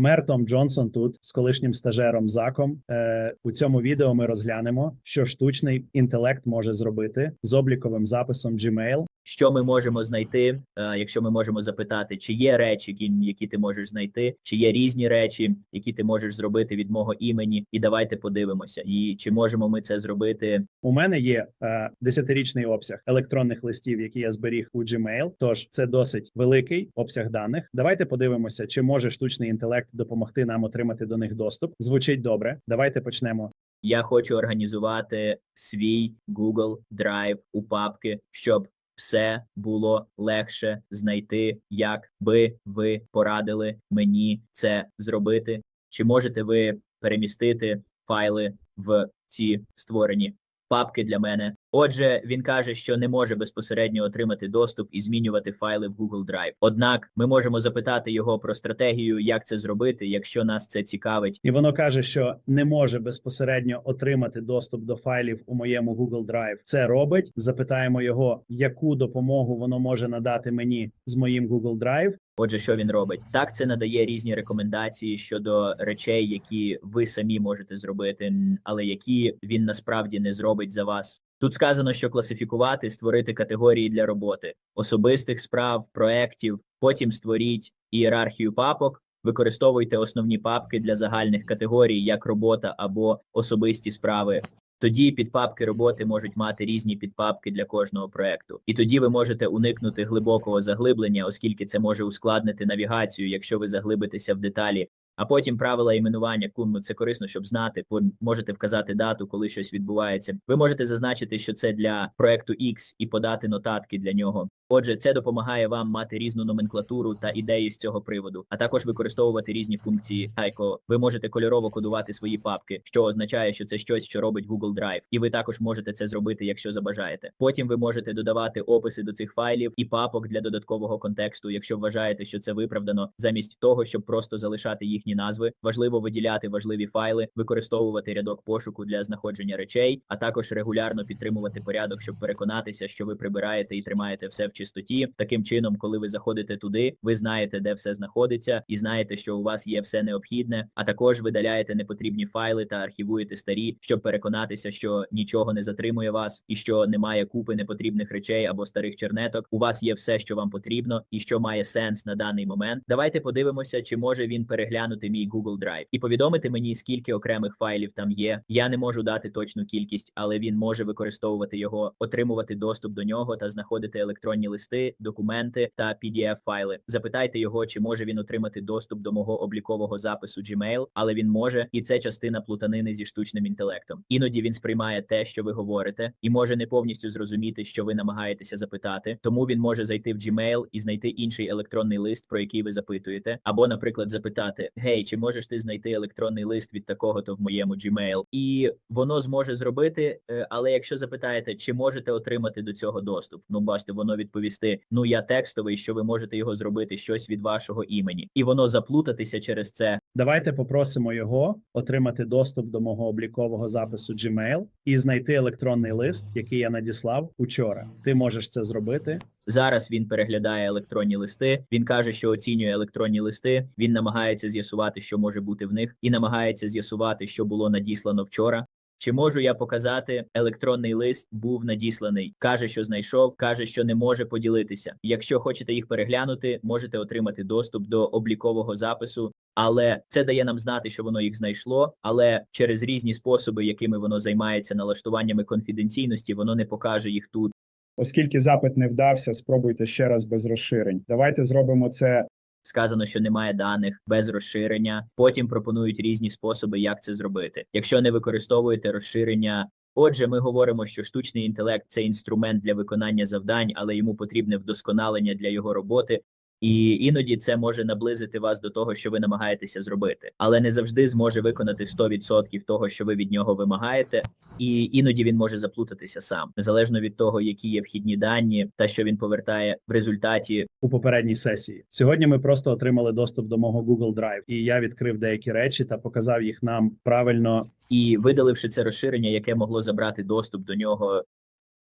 Мер Том Джонсон тут з колишнім стажером Заком. Е, у цьому відео ми розглянемо, що штучний інтелект може зробити з обліковим записом Gmail. Що ми можемо знайти, е, якщо ми можемо запитати, чи є речі, які, ти можеш знайти, чи є різні речі, які ти можеш зробити від мого імені, і давайте подивимося, і чи можемо ми це зробити У мене є е, десятирічний обсяг електронних листів, які я зберіг у Gmail. Тож це досить великий обсяг даних. Давайте подивимося, чи може штучний інтелект допомогти нам отримати до них доступ. Звучить добре. Давайте почнемо. Я хочу організувати свій Google Drive у папки, щоб все було легше знайти, як би ви порадили мені це зробити. Чи можете ви перемістити файли в ці створені папки для мене? Отже, він каже, що не може безпосередньо отримати доступ і змінювати файли в Google Drive. Однак ми можемо запитати його про стратегію, як це зробити, якщо нас це цікавить. І воно каже, що не може безпосередньо отримати доступ до файлів у моєму Google Drive. Це робить. Запитаємо його, яку допомогу воно може надати мені з моїм Google Drive. Отже, що він робить? Так, це надає різні рекомендації щодо речей, які ви самі можете зробити, але які він насправді не зробить за вас. Тут сказано, що класифікувати, створити категорії для роботи, особистих справ, проєктів, потім створіть ієрархію папок. Використовуйте основні папки для загальних категорій, як робота або особисті справи. Тоді підпапки роботи можуть мати різні підпапки для кожного проекту, і тоді ви можете уникнути глибокого заглиблення, оскільки це може ускладнити навігацію, якщо ви заглибитеся в деталі. А потім правила іменування кум це корисно, щоб знати. Ви можете вказати дату, коли щось відбувається. Ви можете зазначити, що це для проекту X і подати нотатки для нього. Отже, це допомагає вам мати різну номенклатуру та ідеї з цього приводу, а також використовувати різні функції. Айко, ви можете кольорово кодувати свої папки, що означає, що це щось, що робить Google Drive, і ви також можете це зробити, якщо забажаєте. Потім ви можете додавати описи до цих файлів і папок для додаткового контексту, якщо вважаєте, що це виправдано, замість того, щоб просто залишати їхні назви. Важливо виділяти важливі файли, використовувати рядок пошуку для знаходження речей, а також регулярно підтримувати порядок, щоб переконатися, що ви прибираєте і тримаєте все в чистоті. Таким чином, коли ви заходите туди, ви знаєте, де все знаходиться, і знаєте, що у вас є все необхідне. А також видаляєте непотрібні файли та архівуєте старі, щоб переконатися, що нічого не затримує вас, і що немає купи непотрібних речей або старих чернеток. У вас є все, що вам потрібно, і що має сенс на даний момент. Давайте подивимося, чи може він переглянути мій Google Drive і повідомити мені, скільки окремих файлів там є. Я не можу дати точну кількість, але він може використовувати його, отримувати доступ до нього та знаходити електронні листи, документи та pdf файли. Запитайте його, чи може він отримати доступ до мого облікового запису Gmail, але він може, і це частина плутанини зі штучним інтелектом. Іноді він сприймає те, що ви говорите, і може не повністю зрозуміти, що ви намагаєтеся запитати. Тому він може зайти в Gmail і знайти інший електронний лист, про який ви запитуєте, або, наприклад, запитати: Гей, чи можеш ти знайти електронний лист від такого-то в моєму Gmail? І воно зможе зробити. е, Але якщо запитаєте, чи можете отримати до цього доступ, ну бачите, воно відповісти: Ну я текстовий, що ви можете його зробити щось від вашого імені, і воно заплутатися через це. Давайте попросимо його отримати доступ до мого облікового запису Gmail і знайти електронний лист, який я надіслав учора. Ти можеш це зробити. Зараз він переглядає електронні листи. Він каже, що оцінює електронні листи. Він намагається з'ясувати, що може бути в них, і намагається з'ясувати, що було надіслано вчора. Чи можу я показати електронний лист був надісланий? Каже, що знайшов, каже, що не може поділитися. Якщо хочете їх переглянути, можете отримати доступ до облікового запису. Але це дає нам знати, що воно їх знайшло. Але через різні способи, якими воно займається налаштуваннями конфіденційності, воно не покаже їх тут. Оскільки запит не вдався, спробуйте ще раз без розширень. Давайте зробимо це Сказано, що немає даних без розширення. Потім пропонують різні способи, як це зробити. Якщо не використовуєте розширення. Отже, ми говоримо, що штучний інтелект це інструмент для виконання завдань, але йому потрібне вдосконалення для його роботи. І іноді це може наблизити вас до того, що ви намагаєтеся зробити, але не завжди зможе виконати 100% того, що ви від нього вимагаєте, і іноді він може заплутатися сам, незалежно від того, які є вхідні дані, та що він повертає в результаті у попередній сесії. Сьогодні ми просто отримали доступ до мого Google Drive, і я відкрив деякі речі та показав їх нам правильно. і видаливши це розширення, яке могло забрати доступ до нього